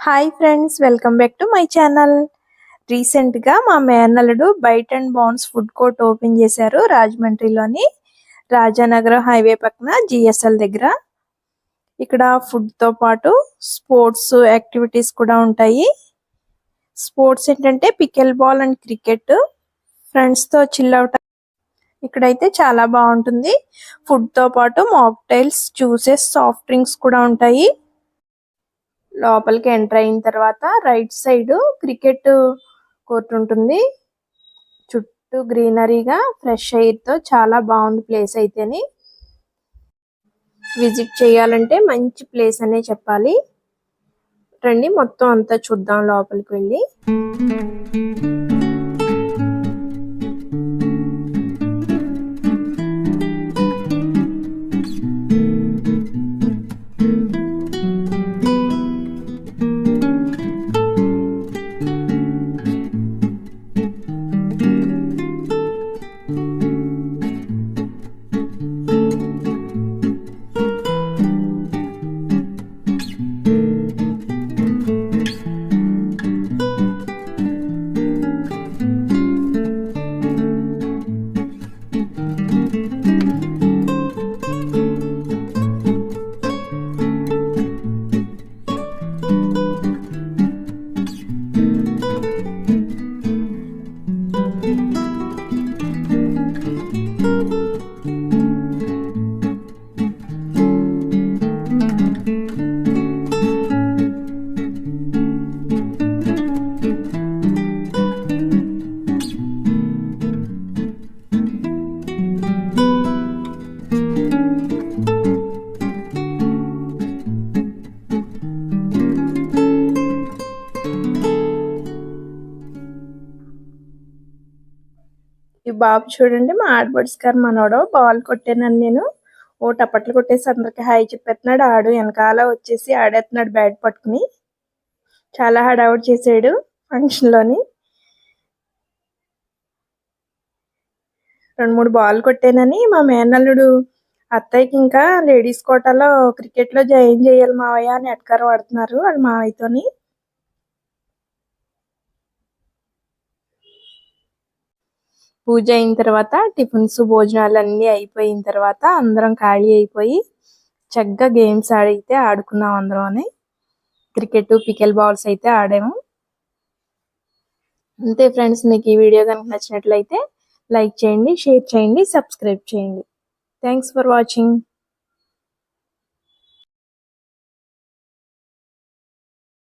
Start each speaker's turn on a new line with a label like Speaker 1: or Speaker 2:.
Speaker 1: Hi friends welcome back to my channel రీసెంట్గా మా మేనల్లుడు bite and bounce food court open చేశారు రాజమండ్రిలోని రాజానగరం హైవే పక్కన జిఎస్ఎల్ దగ్గర. ఇక్కడ ఫుడ్తో పాటు స్పోర్ట్స్ యాక్టివిటీస్ కూడా ఉంటాయి. స్పోర్ట్స్ ఏంటంటే పికెల్ బాల్ అండ్ క్రికెట్ ఫ్రెండ్స్తో చిల్ అవుట్ ఇక్కడైతే చాలా బాగుంటుంది. ఫుడ్తో పాటు మాక్టైల్స్ జ్యూసెస్ సాఫ్ట్ డ్రింక్స్ కూడా ఉంటాయి. లోపలికి ఎంటర్ అయిన తర్వాత రైట్ సైడ్ క్రికెట్ కోర్ట్ ఉంటుంది. చుట్టూ గ్రీనరీగా ఫ్రెష్ ఎయిర్తో చాలా బాగుంది ప్లేస్ అయితేని. విజిట్ చేయాలంటే మంచి ప్లేస్ అనే చెప్పాలి. రండి మొత్తం అంతా చూద్దాం లోపలికి వెళ్ళి. ఈ బాబు చూడండి మా ఆడబడ్స్ గారు మనోడు బాల్ కొట్టానని నేను. ఓ టపట్లు కొట్టేసి అందరికి హాయ్ చెప్పేస్తున్నాడు. ఆడు వెనకాల వచ్చేసి ఆడేస్తున్నాడు బ్యాట్ పట్టుకుని. చాలా హడావుడి చేసాడు ఫంక్షన్లోని రెండు మూడు బాల్ కొట్టానని మా మేనల్లుడు అత్తయ్యకి ఇంకా లేడీస్ కోటాలో క్రికెట్లో జాయిన్ చేయాలి మావయ్య అని ఎట్కారం పడుతున్నారు వాళ్ళు మావయ్యతోని. పూజ అయిన తర్వాత టిఫిన్స్ భోజనాలు అన్ని అయిపోయిన తర్వాత అందరం ఖాళీ అయిపోయి చక్కగా గేమ్స్ ఆడితే ఆడుకున్నాం అందరం అని. క్రికెట్ పికెల్ బాల్స్ అయితే ఆడాము. అంతే ఫ్రెండ్స్ మీకు ఈ వీడియో కనుక నచ్చినట్లయితే లైక్ చేయండి షేర్ చేయండి సబ్స్క్రైబ్ చేయండి. Thanks for watching.